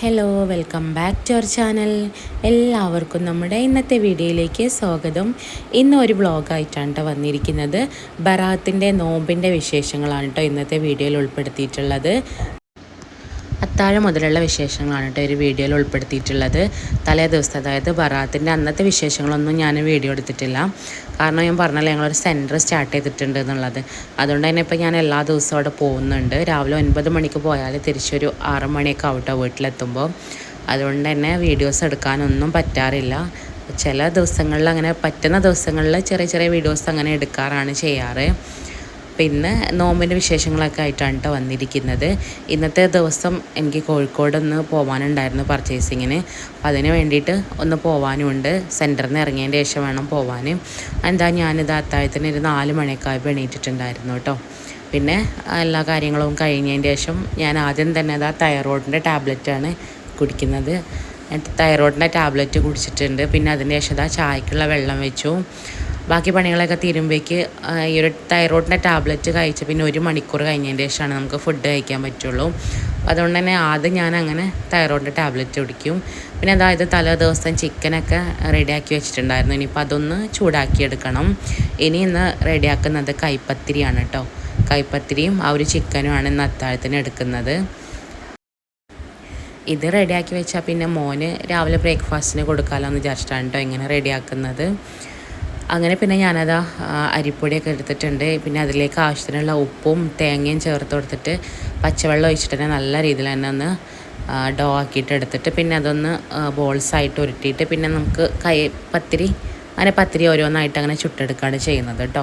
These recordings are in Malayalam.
Hello welcome back to our channel എല്ലാവർക്കും നമ്മുടെ ഇന്നത്തെ വീഡിയോയിലേക്ക് സ്വാഗതം. ഇന്ന് ഒരു വ്ളോഗായിട്ടാണ് കേട്ടോ വന്നിരിക്കുന്നത്. ബറാത്തിന്റെ നോമ്പിന്റെ വിശേഷങ്ങളാണ് കേട്ടോ ഇന്നത്തെ വീഡിയോയിൽ ഉൾപ്പെടുത്തിയിട്ടുള്ളത്. അത്താഴം മുതലുള്ള വിശേഷങ്ങളാണ് കേട്ടോ ഒരു വീഡിയോയിൽ ഉൾപ്പെടുത്തിയിട്ടുള്ളത്. തലേ ദിവസത്തെ അതായത് ബറാത്തിന്റെ അന്നത്തെ വിശേഷങ്ങളൊന്നും ഞാൻ വീഡിയോ എടുത്തിട്ടില്ല. കാരണം ഞാൻ പറഞ്ഞല്ലോ ഞങ്ങളൊരു സെന്റർ സ്റ്റാർട്ട് ചെയ്തിട്ടുണ്ട് എന്നുള്ളത്. അതുകൊണ്ട് തന്നെ ഇപ്പോൾ ഞാൻ എല്ലാ ദിവസവും അവിടെ പോകുന്നുണ്ട്. രാവിലെ ഒൻപത് മണിക്ക് പോയാൽ തിരിച്ചൊരു ആറ് മണിയൊക്കെ ആവട്ടോ വീട്ടിലെത്തുമ്പോൾ. അതുകൊണ്ട് തന്നെ വീഡിയോസ് എടുക്കാനൊന്നും പറ്റാറില്ല. ചില ദിവസങ്ങളിൽ അങ്ങനെ പറ്റുന്ന ദിവസങ്ങളിൽ ചെറിയ ചെറിയ വീഡിയോസ് അങ്ങനെ എടുക്കാറാണ് ചെയ്യാറ്. പിന്നെ നോമ്പിന്റെ വിശേഷങ്ങളൊക്കെ ആയിട്ടാണ് കേട്ടോ വന്നിരിക്കുന്നത്. ഇന്നത്തെ ദിവസം എനിക്ക് കോഴിക്കോട് ഒന്ന് പോകാനുണ്ടായിരുന്നു പർച്ചേസിങ്ങിന് അപ്പോൾ അതിന് വേണ്ടിയിട്ട് ഒന്ന് പോകാനുമുണ്ട് സെന്ററിൽ നിന്ന് ഇറങ്ങിയതിന്റെ ശേഷം വേണം പോകാൻ എന്താ ഞാനിത് അത്താഴത്തിന് ഒരു നാല് മണിയൊക്കെ എണീറ്റിട്ടുണ്ടായിരുന്നു കേട്ടോ പിന്നെ എല്ലാ കാര്യങ്ങളും കഴിഞ്ഞതിന്റെ ശേഷം ഞാൻ ആദ്യം തന്നെ അതാ തൈറോയിഡിന്റെ ടാബ്ലറ്റാണ് കുടിക്കുന്നത്. തൈറോയിഡിന്റെ ടാബ്ലറ്റ് കുടിച്ചിട്ടുണ്ട്. പിന്നെ അതിന് ശേഷം അതാ ചായക്കുള്ള വെള്ളം വെച്ചു. ബാക്കി പണികളൊക്കെ തീരുമ്പോഴേക്ക് ഈ ഒരു തൈറോയിഡിന്റെ ടാബ്ലറ്റ് കഴിച്ച് പിന്നെ ഒരു മണിക്കൂർ കഴിഞ്ഞതിന്റെ ശേഷമാണ് നമുക്ക് ഫുഡ് കഴിക്കാൻ പറ്റുള്ളൂ. അതുകൊണ്ട് തന്നെ ആദ്യം ഞാൻ അങ്ങനെ തൈറോയിഡിന്റെ ടാബ്ലറ്റ് കുടിക്കും. പിന്നെ അതായത് തലേ ദിവസം ചിക്കനൊക്കെ റെഡിയാക്കി വെച്ചിട്ടുണ്ടായിരുന്നു. ഇനിയിപ്പോൾ അതൊന്ന് ചൂടാക്കി എടുക്കണം. ഇനി ഇന്ന് റെഡിയാക്കുന്നത് കൈപ്പത്തിരിയാണ് കേട്ടോ കൈപ്പത്തിരിയും ആ ഒരു ചിക്കനുമാണ് ഇന്ന് അത്താഴത്തിന് എടുക്കുന്നത്. ഇത് റെഡിയാക്കി വെച്ചാൽ പിന്നെ മോന് രാവിലെ ബ്രേക്ക്ഫാസ്റ്റിന് കൊടുക്കാമല്ലോ എന്ന് വിചാരിച്ചിട്ടാണ് കേട്ടോ ഇങ്ങനെ റെഡിയാക്കുന്നത് അങ്ങനെ പിന്നെ ഞാനത് അരിപ്പൊടിയൊക്കെ എടുത്തിട്ടുണ്ട്. പിന്നെ അതിലേക്ക് ആവശ്യത്തിനുള്ള ഉപ്പും തേങ്ങയും ചേർത്ത് കൊടുത്തിട്ട് പച്ചവെള്ളം ഒഴിച്ചിട്ട് തന്നെ നല്ല രീതിയിൽ തന്നെ ഒന്ന് ഡോ ആക്കിയിട്ട് എടുത്തിട്ട് പിന്നെ അതൊന്ന് ബോൾസായിട്ട് ഉരുട്ടിയിട്ട് പിന്നെ നമുക്ക് കൈ പത്തിരി അങ്ങനെ പത്തിരി ഓരോന്നായിട്ട് അങ്ങനെ ചുട്ടെടുക്കുകയാണ് ചെയ്യുന്നത് കേട്ടോ.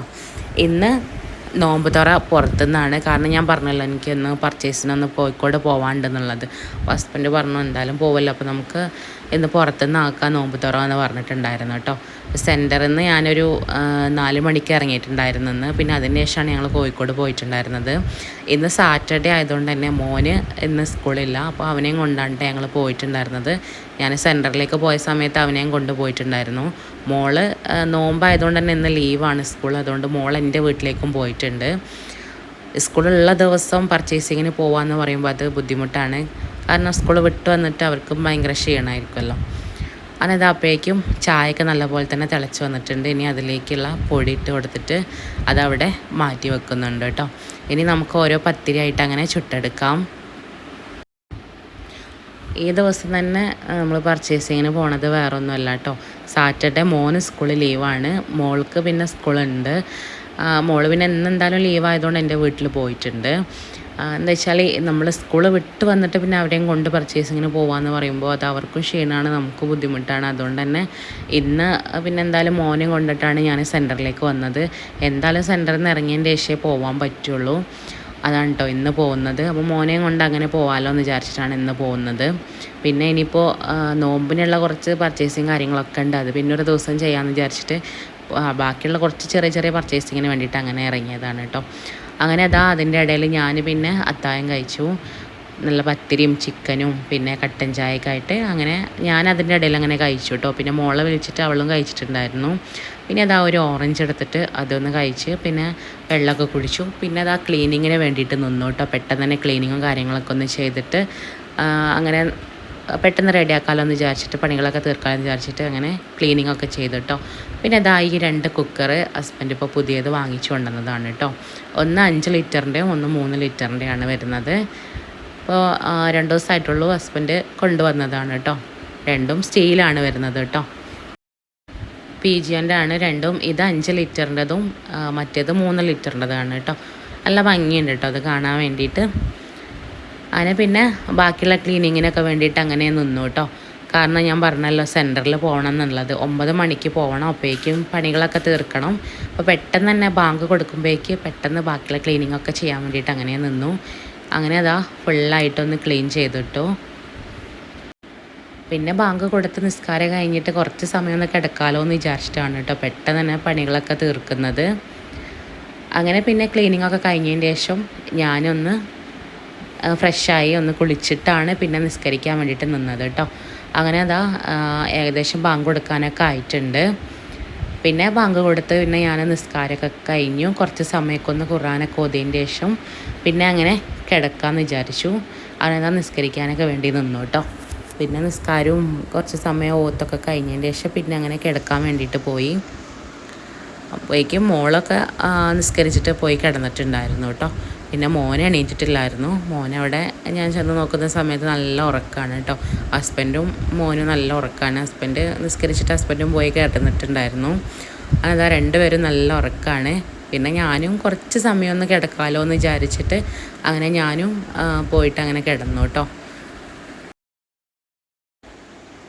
ഇന്ന് നോമ്പ് തുറ പുറത്തുനിന്നാണ്. കാരണം ഞാൻ പറഞ്ഞല്ലോ എനിക്കൊന്ന് പർച്ചേസിനൊന്ന് കോഴിക്കോട് പോവാണ്ടെന്നുള്ളത്. ഹസ്ബൻഡ് പറഞ്ഞു എന്തായാലും പോവല്ലോ. അപ്പോൾ നമുക്ക് ഇന്ന് പുറത്തുനിന്ന് ആക്കാൻ നോമ്പ് തുറ എന്ന് പറഞ്ഞിട്ടുണ്ടായിരുന്നു കേട്ടോ. സെന്ററിൽ നിന്ന് ഞാനൊരു നാല് മണിക്ക് ഇറങ്ങിയിട്ടുണ്ടായിരുന്നെന്ന് പിന്നെ അതിന് ശേഷമാണ് ഞങ്ങൾ കോഴിക്കോട് പോയിട്ടുണ്ടായിരുന്നത്. ഇന്ന് സാറ്റർഡേ ആയതുകൊണ്ട് തന്നെ മോന് ഇന്ന് സ്കൂളില്ല. അപ്പോൾ അവനെയും കൊണ്ടാണ് ഞങ്ങൾ പോയിട്ടുണ്ടായിരുന്നത്. ഞാൻ സെന്ററിലേക്ക് പോയ സമയത്ത് അവനെയും കൊണ്ടുപോയിട്ടുണ്ടായിരുന്നു മോൾ നോമ്പായതുകൊണ്ട് തന്നെ ഇന്ന് ലീവാണ് സ്കൂൾ. അതുകൊണ്ട് മോൾ എന്റെ വീട്ടിലേക്കും പോയിട്ടുണ്ട്. സ്കൂളുള്ള ദിവസം പർച്ചേസിങ്ങിന് പോകാമെന്ന് പറയുമ്പോൾ അത് ബുദ്ധിമുട്ടാണ്. കാരണം സ്കൂൾ വിട്ട് വന്നിട്ട് അവർക്കും ഭയങ്കര ക്ഷീണമായിരിക്കുമല്ലോ അങ്ങനെ അപ്പോഴേക്കും ചായയൊക്കെ നല്ലപോലെ തന്നെ തിളച്ച് വന്നിട്ടുണ്ട്. ഇനി അതിലേക്കുള്ള പൊടി ഇട്ട് കൊടുത്തിട്ട് അതവിടെ മാറ്റി വെക്കുന്നുണ്ട് കേട്ടോ. ഇനി നമുക്ക് ഓരോ പത്തിരി ആയിട്ട് അങ്ങനെ ചുട്ടെടുക്കാം. ഈ ദിവസം തന്നെ നമ്മൾ പർച്ചേസിങ്ങിന് പോണത് വേറെ ഒന്നുമല്ല കേട്ടോ. സാറ്റർഡേ മോന് സ്കൂളിൽ ലീവാണ്. മോൾക്ക് പിന്നെ സ്കൂളുണ്ട്. മോൾ പിന്നെ എന്നെന്തായാലും ലീവായതുകൊണ്ട് എന്റെ വീട്ടിൽ പോയിട്ടുണ്ട്. എന്താ വെച്ചാൽ നമ്മൾ സ്കൂൾ വിട്ട് വന്നിട്ട് പിന്നെ അവരെയും കൊണ്ട് പർച്ചേസിങ്ങിന് പോകാമെന്ന് പറയുമ്പോൾ അത് അവർക്കും ക്ഷീണമാണ് നമുക്ക് ബുദ്ധിമുട്ടാണ്. അതുകൊണ്ട് തന്നെ ഇന്ന് പിന്നെ എന്തായാലും മോനെ കൊണ്ടിട്ടാണ് ഞാൻ സെന്ററിലേക്ക് വന്നത്. എന്തായാലും സെന്ററിൽ നിന്ന് ഇറങ്ങിയതിന്റെ ശേഷമേ പോകാൻ പറ്റുള്ളൂ. അതാണ് കേട്ടോ ഇന്ന് പോകുന്നത്. അപ്പോൾ മോനെയും കൊണ്ട് അങ്ങനെ പോകാമല്ലോ എന്ന് വിചാരിച്ചിട്ടാണ് ഇന്ന് പോകുന്നത്. പിന്നെ ഇനിയിപ്പോൾ നോമ്പിനുള്ള കുറച്ച് പർച്ചേസിങ് കാര്യങ്ങളൊക്കെ ഉണ്ട്. അത് പിന്നെ ഒരു ദിവസം ചെയ്യാമെന്ന് വിചാരിച്ചിട്ട് ബാക്കിയുള്ള കുറച്ച് ചെറിയ ചെറിയ പർച്ചേസിങ്ങിന് വേണ്ടിയിട്ട് അങ്ങനെ ഇറങ്ങിയതാണ് കേട്ടോ അങ്ങനെ അതാ അതിന്റെ ഇടയിൽ ഞാൻ പിന്നെ അത്തായം കഴിച്ചു. നല്ല പത്തിരിയും ചിക്കനും പിന്നെ കട്ടൻ ചായയൊക്കെ ആയിട്ട് അങ്ങനെ ഞാൻ അതിന്റെ ഇടയിൽ അങ്ങനെ കഴിച്ചു കേട്ടോ പിന്നെ മോളെ വിളിച്ചിട്ട് അവളും കഴിച്ചിട്ടുണ്ടായിരുന്നു. പിന്നെ അതാ ഒരു ഓറഞ്ച് എടുത്തിട്ട് അതൊന്ന് കഴിച്ച് പിന്നെ വെള്ളമൊക്കെ കുടിച്ചു. പിന്നെ അതാ ക്ലീനിങ്ങിന് വേണ്ടിയിട്ട് നിന്നു കേട്ടോ പെട്ടെന്ന് തന്നെ ക്ലീനിങ്ങും കാര്യങ്ങളൊക്കെ ഒന്ന് ചെയ്തിട്ട് അങ്ങനെ പെട്ടെന്ന് റെഡിയാക്കാമല്ലോ എന്ന് വിചാരിച്ചിട്ട് പണികളൊക്കെ തീർക്കാമെന്ന് വിചാരിച്ചിട്ട് അങ്ങനെ ക്ലീനിങ് ഒക്കെ ചെയ്തു കേട്ടോ പിന്നെ അതാ ഈ രണ്ട് കുക്കർ ഹസ്ബൻഡ് ഇപ്പോൾ പുതിയത് വാങ്ങിച്ചു കൊണ്ടുവന്നതാണ് കേട്ടോ ഒന്ന് അഞ്ച് ലിറ്ററിന്റെയും ഒന്ന് മൂന്ന് ലിറ്ററിന്റെയാണ് വരുന്നത്. ഇപ്പോൾ രണ്ട് ദിവസമായിട്ടുള്ളൂ ഹസ്ബൻഡ് കൊണ്ടുവന്നതാണ് കേട്ടോ രണ്ടും സ്റ്റീലാണ് വരുന്നത് കേട്ടോ പി ജി എന്റെ ആണ് രണ്ടും ഇത് അഞ്ച് ലിറ്ററിന്റെതും മറ്റേത് മൂന്ന് ലിറ്ററിന്റെതാണ് കേട്ടോ നല്ല ഭംഗിയുണ്ട് കേട്ടോ അത് കാണാൻ വേണ്ടിയിട്ട്. അങ്ങനെ പിന്നെ ബാക്കിയുള്ള ക്ലീനിങ്ങിനൊക്കെ വേണ്ടിയിട്ട് അങ്ങനെ നിന്നു കേട്ടോ. കാരണം ഞാൻ പറഞ്ഞല്ലോ സെന്ററിൽ പോകണം എന്നുള്ളത് ഒമ്പത് മണിക്ക് പോകണം അപ്പോഴേക്കും പണികളൊക്കെ തീർക്കണം. അപ്പോൾ പെട്ടെന്ന് തന്നെ ബാങ്ക് കൊടുക്കുമ്പോഴേക്ക് പെട്ടെന്ന് ബാക്കിയുള്ള ക്ലീനിങ് ഒക്കെ ചെയ്യാൻ വേണ്ടിയിട്ട് അങ്ങനെ നിന്നു. അങ്ങനെ അതാ ഫുള്ളായിട്ടൊന്ന് ക്ലീൻ ചെയ്തിട്ടു. പിന്നെ ബാങ്ക് കൊടുത്ത് നിസ്കാരം കഴിഞ്ഞിട്ട് കുറച്ച് സമയം ഒന്ന് കിടക്കാമല്ലോ എന്ന് വിചാരിച്ചിട്ടാണ് കേട്ടോ പെട്ടെന്ന് തന്നെ പണികളൊക്കെ തീർക്കുന്നത്. അങ്ങനെ പിന്നെ ക്ലീനിങ്ങൊക്കെ കഴിഞ്ഞതിന് ശേഷം ഞാനൊന്ന് ഫ്രഷായി ഒന്ന് കുളിച്ചിട്ടാണ് പിന്നെ നിസ്കരിക്കാൻ വേണ്ടിയിട്ട് നിന്നത് കേട്ടോ. അങ്ങനെ അതാ ഏകദേശം ബാങ്ക് കൊടുക്കാനൊക്കെ ആയിട്ടുണ്ട്. പിന്നെ ബാങ്ക് കൊടുത്ത് പിന്നെ ഞാൻ നിസ്കാരമൊക്കെ കഴിഞ്ഞു. കുറച്ച് സമയമൊക്കെ ഒന്ന് ഖുറാനൊക്കെ ഓതിയതിന്റെ ശേഷം പിന്നെ അങ്ങനെ കിടക്കാമെന്ന് വിചാരിച്ചു. അങ്ങനെ നിസ്കരിക്കാനൊക്കെ വേണ്ടി നിന്നു കേട്ടോ. പിന്നെ നിസ്കാരവും കുറച്ച് സമയം ഓത്തൊക്കെ കഴിഞ്ഞതിന് ശേഷം പിന്നെ അങ്ങനെ കിടക്കാൻ വേണ്ടിയിട്ട് പോയി. അപ്പോഴേക്കും മോളൊക്കെ നിസ്കരിച്ചിട്ട് പോയി കിടന്നിട്ടുണ്ടായിരുന്നു കേട്ടോ. പിന്നെ മോനെ എണീറ്റിട്ടില്ലായിരുന്നു. മോനവിടെ ഞാൻ ചെന്ന് നോക്കുന്ന സമയത്ത് നല്ല ഉറക്കമാണ് കേട്ടോ. ഹസ്ബൻഡും മോനും നല്ല ഉറക്കമാണ് ഹസ്ബൻഡ് നിസ്കരിച്ചിട്ട് ഹസ്ബൻഡും പോയി കിടന്നിട്ടുണ്ടായിരുന്നു അതാ രണ്ടുപേരും നല്ല ഉറക്കമാണ് പിന്നെ ഞാനും കുറച്ച് സമയമൊന്ന് കിടക്കാമല്ലോ എന്ന് വിചാരിച്ചിട്ട് അങ്ങനെ ഞാനും പോയിട്ട് അങ്ങനെ കിടന്നു കേട്ടോ.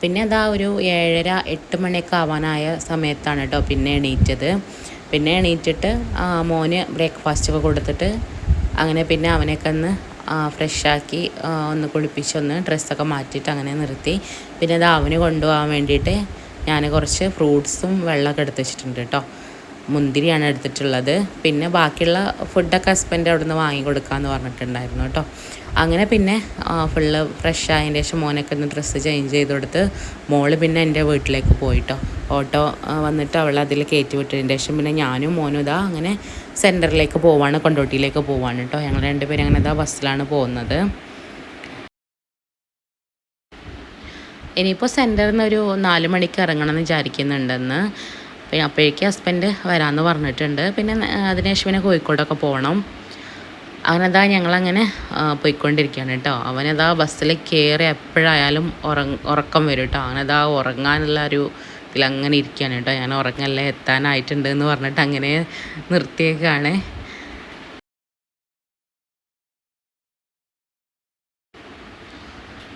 പിന്നെ അതാ ഒരു ഏഴര എട്ട് മണിയൊക്കെ ആവാനായ സമയത്താണ് കേട്ടോ പിന്നെ എണീറ്റത്. പിന്നെ എണീറ്റിട്ട് മോന് ബ്രേക്ക്ഫാസ്റ്റ് ഒക്കെ കൊടുത്തിട്ട് അങ്ങനെ പിന്നെ അവനെയൊക്കെ ഒന്ന് ഫ്രഷാക്കി ഒന്ന് കുളിപ്പിച്ചൊന്ന് ഡ്രസ്സൊക്കെ മാറ്റിയിട്ട് അങ്ങനെ നിർത്തി. പിന്നെ അത് അവന് കൊണ്ടുപോകാൻ വേണ്ടിയിട്ട് ഞാൻ കുറച്ച് ഫ്രൂട്ട്സും വെള്ളമൊക്കെ എടുത്ത് വെച്ചിട്ടുണ്ട് കേട്ടോ. മുന്തിരിയാണ് എടുത്തിട്ടുള്ളത്. പിന്നെ ബാക്കിയുള്ള ഫുഡൊക്കെ ഹസ്ബൻഡ് അവിടെ നിന്ന് വാങ്ങി പറഞ്ഞിട്ടുണ്ടായിരുന്നു കേട്ടോ. അങ്ങനെ പിന്നെ ഫുള്ള് ഫ്രഷ് ആയതിന് ശേഷം മോനൊക്കെ ഒന്ന് ഡ്രസ്സ് ചേഞ്ച് ചെയ്ത് കൊടുത്ത് മോൾ പിന്നെ എന്റെ വീട്ടിലേക്ക് പോയിട്ടോ ഓട്ടോ വന്നിട്ട് അവൾ അതിൽ കയറ്റി വിട്ടതിന്റെ ശേഷം പിന്നെ ഞാനും മോനും ഇതാ അങ്ങനെ സെന്ററിലേക്ക് പോവാണ് കൊണ്ടോട്ടിയിലേക്ക് പോവാണ് കേട്ടോ ഞങ്ങൾ രണ്ടുപേരും അങ്ങനെ ഇതാ ബസ്സിലാണ് പോകുന്നത്. ഇനിയിപ്പോൾ സെന്ററിൽ നിന്ന് ഒരു നാല് മണിക്ക് ഇറങ്ങണം എന്ന് വിചാരിക്കുന്നുണ്ടെന്ന്. പിന്നെ അപ്പോഴേക്കും ഹസ്ബൻഡ് വരാമെന്ന് പറഞ്ഞിട്ടുണ്ട്. പിന്നെ അതിനുശേഷം പിന്നെ കോഴിക്കോടൊക്കെ പോകണം അവനതാ ഞങ്ങളങ്ങനെ പോയിക്കൊണ്ടിരിക്കുകയാണ് കേട്ടോ അവനതാ ബസ്സിൽ കയറി എപ്പോഴായാലും ഉറ ഉറക്കം വരും കേട്ടോ അവനതാ ഉറങ്ങാനുള്ള ഒരു ഇതിലങ്ങനെ ഇരിക്കുകയാണ് കേട്ടോ. ഞാൻ ഉറങ്ങല്ലേ എത്താനായിട്ടുണ്ട് എന്ന് പറഞ്ഞിട്ട് അങ്ങനെ നിർത്തിയേക്കാണ്.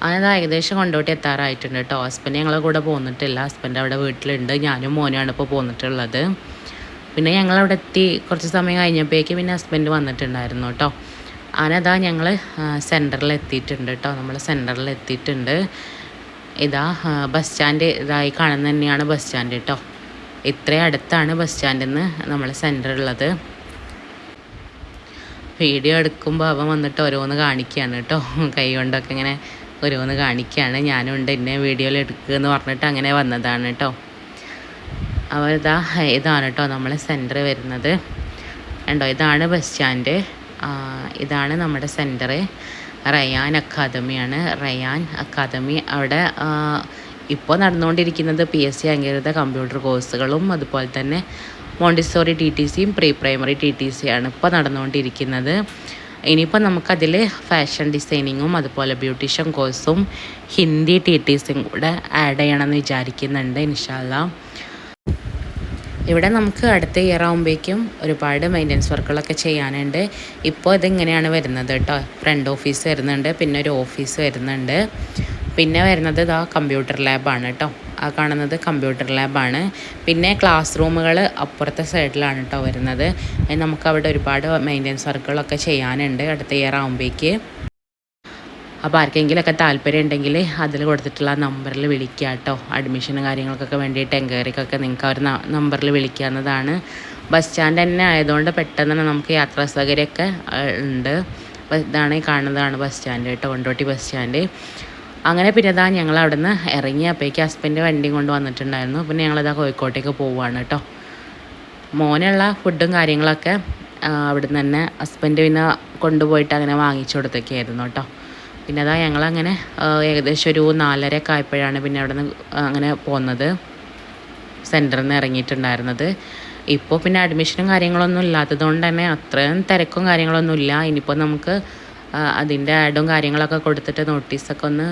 അങ്ങനെ ഏകദേശം കൊണ്ടോട്ടി എത്താറായിട്ടുണ്ട് കേട്ടോ. ഹസ്ബൻഡ് ഞങ്ങളെ കൂടെ പോന്നിട്ടില്ല. ഹസ്ബൻഡ് അവിടെ വീട്ടിലുണ്ട്. ഞാനും മോനുമാണ് ഇപ്പോൾ പോന്നിട്ടുള്ളത്. പിന്നെ ഞങ്ങൾ അവിടെ എത്തി കുറച്ച് സമയം കഴിഞ്ഞപ്പോഴേക്ക് പിന്നെ ഹസ്ബൻഡ് വന്നിട്ടുണ്ടായിരുന്നു കേട്ടോ. അതിനതാ ഞങ്ങൾ സെന്ററിൽ എത്തിയിട്ടുണ്ട് കേട്ടോ. നമ്മൾ സെന്ററിൽ എത്തിയിട്ടുണ്ട്. ഇതാ ബസ് സ്റ്റാൻഡ് ഇതായി കാണുന്ന തന്നെയാണ് ബസ് സ്റ്റാൻഡ് കേട്ടോ ഇത്രയും അടുത്താണ് ബസ് സ്റ്റാൻഡിൽ നിന്ന് നമ്മൾ സെന്ററുള്ളത് വീഡിയോ എടുക്കുമ്പോൾ അവൻ വന്നിട്ട് ഓരോന്ന് കാണിക്കുകയാണ് കേട്ടോ കൈ കൊണ്ടൊക്കെ ഇങ്ങനെ ഓരോന്ന് കാണിക്കുകയാണ് ഞാനും ഉണ്ട്. എന്നെ വീഡിയോയിൽ എടുക്കുക എന്ന് പറഞ്ഞിട്ട് അങ്ങനെ വന്നതാണ് കേട്ടോ അവർ ഇതാ ഇതാണ് കേട്ടോ നമ്മളെ സെന്റർ വരുന്നത്. കണ്ടോ? ഇതാണ് ബസ് സ്റ്റാൻഡ് ഇതാണ് നമ്മുടെ സെന്റർ റയാൻ അക്കാദമിയാണ്. റയാൻ അക്കാദമി അവിടെ ഇപ്പോൾ നടന്നുകൊണ്ടിരിക്കുന്നത് പി എസ് സി അംഗീകൃത കമ്പ്യൂട്ടർ കോഴ്സുകളും അതുപോലെ തന്നെ മോണ്ടിസോറി ടി ടി സിയും പ്രീ പ്രൈമറി ടി ടി സിയാണ് ഇപ്പോൾ നടന്നുകൊണ്ടിരിക്കുന്നത്. ഇനിയിപ്പോൾ നമുക്കതിൽ ഫാഷൻ ഡിസൈനിങ്ങും അതുപോലെ ബ്യൂട്ടീഷ്യൻ കോഴ്സും ഹിന്ദി ടി ടി സിയും കൂടെ ആഡ് ചെയ്യണമെന്ന് വിചാരിക്കുന്നുണ്ട് ഇൻഷാല്ല ഇവിടെ നമുക്ക് അടുത്ത ഇയർ ആകുമ്പോഴേക്കും ഒരുപാട് മെയിന്റനൻസ് വർക്കുകളൊക്കെ ചെയ്യാനുണ്ട്. ഇപ്പോൾ ഇതിങ്ങനെയാണ് വരുന്നത് കേട്ടോ ഫ്രണ്ട് ഓഫീസ് വരുന്നുണ്ട് പിന്നെ ഒരു ഓഫീസ് വരുന്നുണ്ട്. പിന്നെ വരുന്നത് ഇതാ കമ്പ്യൂട്ടർ ലാബാണ് കേട്ടോ ആ കാണുന്നത് കമ്പ്യൂട്ടർ ലാബാണ് പിന്നെ ക്ലാസ് റൂമുകൾ അപ്പുറത്തെ സൈഡിലാണ് കേട്ടോ വരുന്നത്. നമുക്ക് അവിടെ ഒരുപാട് മെയിന്റനൻസ് വർക്കുകളൊക്കെ ചെയ്യാനുണ്ട് അടുത്ത ഇയർ ആകുമ്പോഴേക്ക് അപ്പോൾ ആർക്കെങ്കിലുമൊക്കെ താല്പര്യം ഉണ്ടെങ്കിൽ അതിൽ കൊടുത്തിട്ടുള്ള നമ്പറിൽ വിളിക്കുക കേട്ടോ അഡ്മിഷനും കാര്യങ്ങൾക്കൊക്കെ വേണ്ടിയിട്ട് എൻക്വയറിക്കൊക്കെ നിങ്ങൾക്ക് ഒരു നമ്പറിൽ വിളിക്കാവുന്നതാണ്. ബസ് സ്റ്റാൻഡ് തന്നെ ആയതുകൊണ്ട് പെട്ടെന്ന് തന്നെ നമുക്ക് യാത്രാ സൗകര്യമൊക്കെ ഉണ്ട്. ഇതാണ് ഈ കാണുന്നതാണ് ബസ് സ്റ്റാൻഡ് കേട്ടോ കൊണ്ടോട്ടി ബസ് സ്റ്റാൻഡ് അങ്ങനെ പിന്നെ ഇതാ ഞങ്ങൾ അവിടെ നിന്ന് ഇറങ്ങി അപ്പോഴേക്ക് ഹസ്ബൻഡ് വണ്ടിയും കൊണ്ട് വന്നിട്ടുണ്ടായിരുന്നു. പിന്നെ ഞങ്ങളിതാ കോഴിക്കോട്ടേക്ക് പോവുകയാണ് കേട്ടോ മോനുള്ള ഫുഡും കാര്യങ്ങളൊക്കെ അവിടുന്ന് തന്നെ ഹസ്ബൻഡ് പിന്നെ കൊണ്ടുപോയിട്ട് അങ്ങനെ വാങ്ങിച്ചു കൊടുത്തൊക്കെയായിരുന്നു കേട്ടോ പിന്നെ അതാ ഞങ്ങളങ്ങനെ ഏകദേശം ഒരു നാലര ഒക്കെ ആയപ്പോഴാണ് പിന്നെ അവിടെ നിന്ന് അങ്ങനെ പോകുന്നത് സെന്ററിൽ നിന്ന് ഇറങ്ങിയിട്ടുണ്ടായിരുന്നത്. ഇപ്പോൾ പിന്നെ അഡ്മിഷനും കാര്യങ്ങളൊന്നും ഇല്ലാത്തത് കൊണ്ട് തന്നെ അത്രയും തിരക്കും കാര്യങ്ങളൊന്നും ഇല്ല. ഇനിയിപ്പോൾ നമുക്ക് അതിന്റെ ആഡും കാര്യങ്ങളൊക്കെ കൊടുത്തിട്ട് നോട്ടീസൊക്കെ ഒന്ന്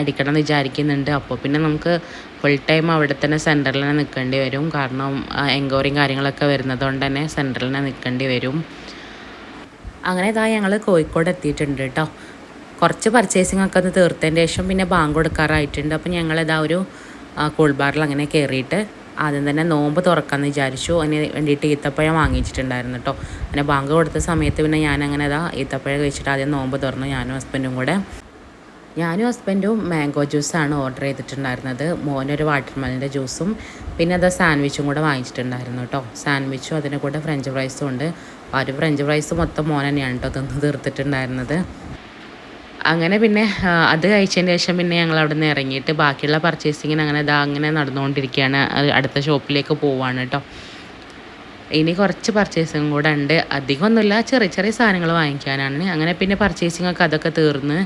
അടിക്കണം എന്ന് വിചാരിക്കുന്നുണ്ട്. അപ്പോൾ പിന്നെ നമുക്ക് ഫുൾ ടൈം അവിടെ തന്നെ സെന്ററിൽ തന്നെ നിൽക്കേണ്ടി വരും. കാരണം എൻക്വയറിയും കാര്യങ്ങളൊക്കെ വരുന്നത് കൊണ്ട് തന്നെ സെന്ററിൽ തന്നെ നിൽക്കേണ്ടി വരും. അങ്ങനെ ഇതാ ഞങ്ങൾ കോഴിക്കോട് എത്തിയിട്ടുണ്ട് കേട്ടോ കുറച്ച് പർച്ചേസിംഗ് ഒക്കെ ഒന്ന് തീർത്തതിന് ശേഷം പിന്നെ ബാങ്ക് കൊടുക്കാറായിട്ടുണ്ട്. അപ്പോൾ ഞങ്ങളിതാ ഒരു കൂൾബാറിൽ ബാറിൽ അങ്ങനെ കയറിയിട്ട് ആദ്യം തന്നെ നോമ്പ് തുറക്കാമെന്ന് വിചാരിച്ചു. അതിന് വേണ്ടിയിട്ട് ഈത്തപ്പഴം വാങ്ങിച്ചിട്ടുണ്ടായിരുന്നു കേട്ടോ അങ്ങനെ ബാങ്ക് കൊടുത്ത സമയത്ത് പിന്നെ ഞാൻ അങ്ങനെ ഇതാ ഈത്തപ്പഴം കഴിച്ചിട്ട് ആദ്യം നോമ്പ് തുറന്നു. ഞാനും ഹസ്ബൻഡും കൂടെ. ഞാനും ഹസ്ബൻഡും മാംഗോ ജ്യൂസാണ് ഓർഡർ ചെയ്തിട്ടുണ്ടായിരുന്നത്. മോനൊരു വാട്ടർമെലിന്റെ ജ്യൂസും പിന്നെ അത് സാൻഡ്വിച്ചും കൂടെ വാങ്ങിച്ചിട്ടുണ്ടായിരുന്നു കേട്ടോ സാൻഡ്വിച്ചും അതിന്റെ കൂടെ ഫ്രഞ്ച് ഫ്രൈസും ഉണ്ട്. ആ ഒരു ഫ്രഞ്ച് ഫ്രൈസ് മൊത്തം മോൻ തന്നെയാണ് കേട്ടോ തിന്ന് തീർത്തിട്ടുണ്ടായിരുന്നത്. അങ്ങനെ പിന്നെ അത് കഴിച്ചതിന് ശേഷം പിന്നെ ഞങ്ങൾ അവിടെ നിന്ന് ഇറങ്ങിയിട്ട് ബാക്കിയുള്ള പർച്ചേസിങ്ങിന് അങ്ങനെ ഇതാ അങ്ങനെ നടന്നുകൊണ്ടിരിക്കുകയാണ്. അടുത്ത ഷോപ്പിലേക്ക് പോവാണ് കേട്ടോ ഇനി കുറച്ച് പർച്ചേസിങ് കൂടെ ഉണ്ട്. അധികമൊന്നുമില്ല. ചെറിയ ചെറിയ സാധനങ്ങൾ വാങ്ങിക്കാനാണ്. അങ്ങനെ പിന്നെ പർച്ചേസിങ് ഒക്കെ അതൊക്കെ തീർന്ന്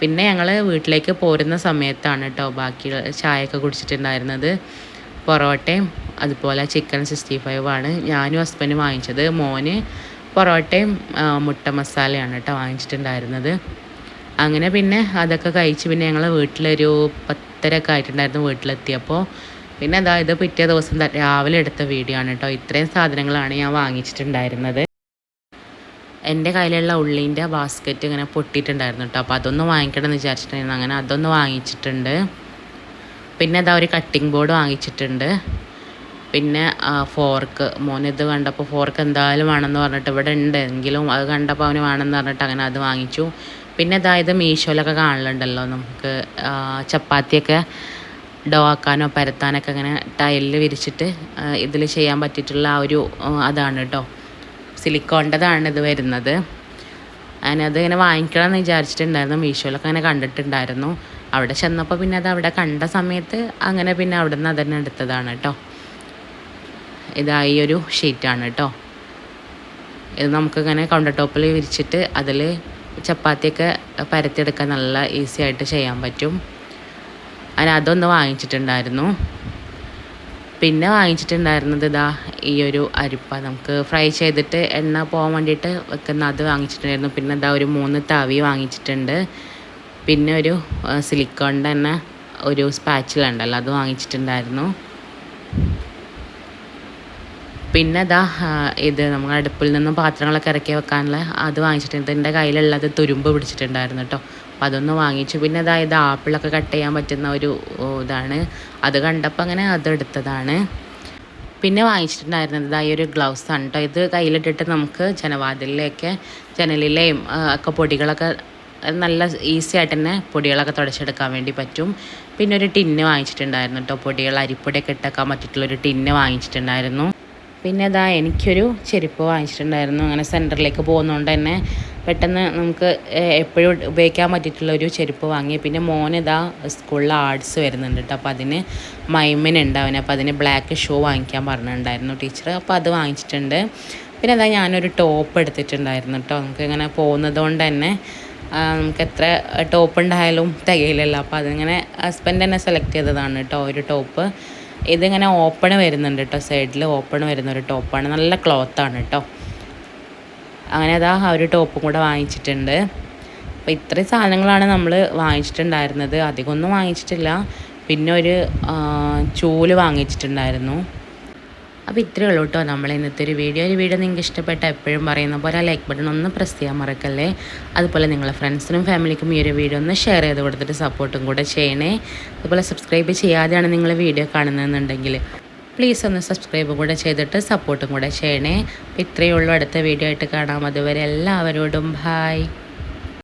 പിന്നെ ഞങ്ങൾ വീട്ടിലേക്ക് പോരുന്ന സമയത്താണ് കേട്ടോ ബാക്കി ചായയൊക്കെ കുടിച്ചിട്ടുണ്ടായിരുന്നത്. പൊറോട്ടയും അതുപോലെ ചിക്കൻ സിക്സ്റ്റി ഫൈവ് ആണ്. ഞാനും ഹസ്ബൻഡും വാങ്ങിച്ചത്. മോന് പൊറോട്ടയും മുട്ട മസാലയാണ് കേട്ടോ വാങ്ങിച്ചിട്ടുണ്ടായിരുന്നത്. അങ്ങനെ പിന്നെ അതൊക്കെ കഴിച്ച് പിന്നെ ഞങ്ങൾ വീട്ടിലൊരു പത്തരൊക്കെ ആയിട്ടുണ്ടായിരുന്നു വീട്ടിലെത്തിയപ്പോൾ പിന്നെ അതായത് പിറ്റേ ദിവസം രാവിലെ എടുത്ത വീഡിയോ ആണ് കേട്ടോ ഇത്രയും സാധനങ്ങളാണ് ഞാൻ വാങ്ങിച്ചിട്ടുണ്ടായിരുന്നത്. എന്റെ കയ്യിലുള്ള ഉള്ളീന്റെ ബാസ്ക്കറ്റ് ഇങ്ങനെ പൊട്ടിയിട്ടുണ്ടായിരുന്നു കേട്ടോ അപ്പോൾ അതൊന്ന് വാങ്ങിക്കണം എന്ന് വിചാരിച്ചിട്ടുണ്ടായിരുന്നു അങ്ങനെ അതൊന്ന് വാങ്ങിച്ചിട്ടുണ്ട്. പിന്നെ അതാ ഒരു കട്ടിംഗ് ബോർഡ് വാങ്ങിച്ചിട്ടുണ്ട്. പിന്നെ ഫോർക്ക് മോനിത് കണ്ടപ്പോൾ ഫോർക്ക് എന്തായാലും വേണമെന്ന് പറഞ്ഞിട്ട് ഇവിടെ ഉണ്ട്. എങ്കിലും അത് കണ്ടപ്പോൾ അവന് വേണമെന്ന് പറഞ്ഞിട്ട് അങ്ങനെ അത് വാങ്ങിച്ചു. പിന്നെ അതായത് മീഷോയിലൊക്കെ കാണലുണ്ടല്ലോ നമുക്ക് ചപ്പാത്തിയൊക്കെ ഡോ ആക്കാനോ പരത്താനൊക്കെ അങ്ങനെ ടൈലിൽ വിരിച്ചിട്ട് ഇതിൽ ചെയ്യാൻ പറ്റിയിട്ടുള്ള ആ ഒരു അതാണ് കേട്ടോ സിലിക്കോണ്ടതാണ് ഇത് വരുന്നത്. അതിനത് ഇങ്ങനെ വാങ്ങിക്കണം എന്ന് വിചാരിച്ചിട്ടുണ്ടായിരുന്നു. മീഷോയിലൊക്കെ അങ്ങനെ കണ്ടിട്ടുണ്ടായിരുന്നു. അവിടെ ചെന്നപ്പോൾ പിന്നെ അത് അവിടെ കണ്ട സമയത്ത് അങ്ങനെ പിന്നെ അവിടെ നിന്ന് അതന്നെ എടുത്തതാണ് കേട്ടോ ഇതായി ഒരു ഷീറ്റാണ് കേട്ടോ ഇത് നമുക്കിങ്ങനെ കൗണ്ടർ ടോപ്പിൽ വിരിച്ചിട്ട് അതിൽ ചപ്പാത്തിയൊക്കെ പരത്തിയെടുക്കാൻ നല്ല ഈസി ആയിട്ട് ചെയ്യാൻ പറ്റും. അതിന് അതൊന്ന് വാങ്ങിച്ചിട്ടുണ്ടായിരുന്നു. പിന്നെ വാങ്ങിച്ചിട്ടുണ്ടായിരുന്നത് ഇതാ ഈ ഒരു അരിപ്പ. നമുക്ക് ഫ്രൈ ചെയ്തിട്ട് എണ്ണ പോകാൻ വേണ്ടിയിട്ട് വെക്കുന്ന അത് വാങ്ങിച്ചിട്ടുണ്ടായിരുന്നു. പിന്നെ ഇതാ ഒരു മൂന്ന് തവി വാങ്ങിച്ചിട്ടുണ്ട്. പിന്നെ ഒരു സിലിക്കോണിന്റെ തന്നെ ഒരു സ്പാച്ചിൽ ഉണ്ടല്ലോ അത് വാങ്ങിച്ചിട്ടുണ്ടായിരുന്നു. പിന്നെ അതാ ഇത് നമ്മൾ അടുപ്പിൽ നിന്നും പാത്രങ്ങളൊക്കെ ഇറക്കി വെക്കാനുള്ള അത് വാങ്ങിച്ചിട്ടുണ്ട്. എന്റെ കയ്യിലുള്ളത് തുരുമ്പ് പിടിച്ചിട്ടുണ്ടായിരുന്നു കേട്ടോ അപ്പം അതൊന്ന് വാങ്ങിച്ചു. പിന്നെ അതായത് ആപ്പിളൊക്കെ കട്ട് ചെയ്യാൻ പറ്റുന്ന ഒരു ഇതാണ്. അത് കണ്ടപ്പോൾ അങ്ങനെ അതെടുത്തതാണ് പിന്നെ വാങ്ങിച്ചിട്ടുണ്ടായിരുന്നത് ഈ ഒരു ഗ്ലൗസ് ആണ് കേട്ടോ ഇത് കയ്യിലിട്ടിട്ട് നമുക്ക് ജനവാതിലിലേക്ക് ജനലിലെയും ഒക്കെ പൊടികളൊക്കെ നല്ല ഈസി ആയിട്ട് തന്നെ പൊടികളൊക്കെ തുടച്ചെടുക്കാൻ വേണ്ടി പറ്റും. പിന്നെ ഒരു ടിന്ന് വാങ്ങിച്ചിട്ടുണ്ടായിരുന്നു കേട്ടോ പൊടികൾ അരിപ്പൊടിയൊക്കെ ഇട്ടേക്കാൻ പറ്റിയിട്ടുള്ളൊരു ടിന്ന് വാങ്ങിച്ചിട്ടുണ്ടായിരുന്നു. പിന്നെ അതാ എനിക്കൊരു ചെരുപ്പ് വാങ്ങിച്ചിട്ടുണ്ടായിരുന്നു. അങ്ങനെ സെന്ററിലേക്ക് പോകുന്നതുകൊണ്ട് തന്നെ പെട്ടെന്ന് നമുക്ക് എപ്പോഴും ഉപയോഗിക്കാൻ പറ്റിയിട്ടുള്ള ഒരു ചെരുപ്പ് വാങ്ങി. പിന്നെ മോനിതാ സ്കൂളിൽ ആർട്സ് വരുന്നുണ്ട് കേട്ടോ അപ്പോൾ അതിന് മൈമിനുണ്ട് അവന്. അപ്പോൾ അതിന് ബ്ലാക്ക് ഷൂ വാങ്ങിക്കാൻ പറഞ്ഞിട്ടുണ്ടായിരുന്നു ടീച്ചർ അപ്പോൾ അത് വാങ്ങിച്ചിട്ടുണ്ട്. പിന്നെ അതാ ഞാനൊരു ടോപ്പ് എടുത്തിട്ടുണ്ടായിരുന്നു കേട്ടോ നമുക്ക് ഇങ്ങനെ പോകുന്നത് കൊണ്ട് തന്നെ നമുക്ക് എത്ര ടോപ്പ് ഉണ്ടായാലും തികയില്ലല്ലോ. അപ്പോൾ അതിങ്ങനെ ഹസ്ബൻഡ് തന്നെ സെലക്ട് ചെയ്തതാണ് കേട്ടോ ഒരു ടോപ്പ്. ഇതിങ്ങനെ ഓപ്പൺ വരുന്നുണ്ട് കേട്ടോ സൈഡിൽ ഓപ്പൺ വരുന്ന ഒരു ടോപ്പാണ് നല്ല ക്ലോത്താണ് കേട്ടോ അങ്ങനെ അതാ ആ ഒരു ടോപ്പും കൂടെ വാങ്ങിച്ചിട്ടുണ്ട്. അപ്പോൾ ഇത്രയും സാധനങ്ങളാണ് നമ്മൾ വാങ്ങിച്ചിട്ടുണ്ടായിരുന്നത്. അധികമൊന്നും വാങ്ങിച്ചിട്ടില്ല. പിന്നെ ഒരു ചൂൽ വാങ്ങിച്ചിട്ടുണ്ടായിരുന്നു. അപ്പോൾ ഇത്രയേ ഉള്ളൂ കേട്ടോ നമ്മൾ ഇന്നത്തെ ഒരു വീഡിയോ ഒരു വീഡിയോ നിങ്ങൾക്ക് ഇഷ്ടപ്പെട്ട എപ്പോഴും പറയുന്ന പോലെ ലൈക്ക് ബട്ടൺ ഒന്ന് പ്രസ് ചെയ്യാൻ മറക്കല്ലേ? അതുപോലെ നിങ്ങളുടെ ഫ്രണ്ട്സിനും ഫാമിലിക്കും ഈ ഒരു വീഡിയോ ഒന്ന് ഷെയർ ചെയ്ത് കൊടുത്തിട്ട് സപ്പോർട്ടും കൂടെ ചെയ്യണേ. അതുപോലെ സബ്സ്ക്രൈബ് ചെയ്യാതെയാണ് നിങ്ങൾ വീഡിയോ കാണുന്നതെന്നുണ്ടെങ്കിൽ പ്ലീസ് ഒന്ന് സബ്സ്ക്രൈബ് കൂടെ ചെയ്തിട്ട് സപ്പോർട്ടും കൂടെ ചെയ്യണേ. ഇത്രയേ ഉള്ളൂ. അടുത്ത വീഡിയോ ആയിട്ട് കാണാം. അതുവരെ എല്ലാവരോടും ബായ്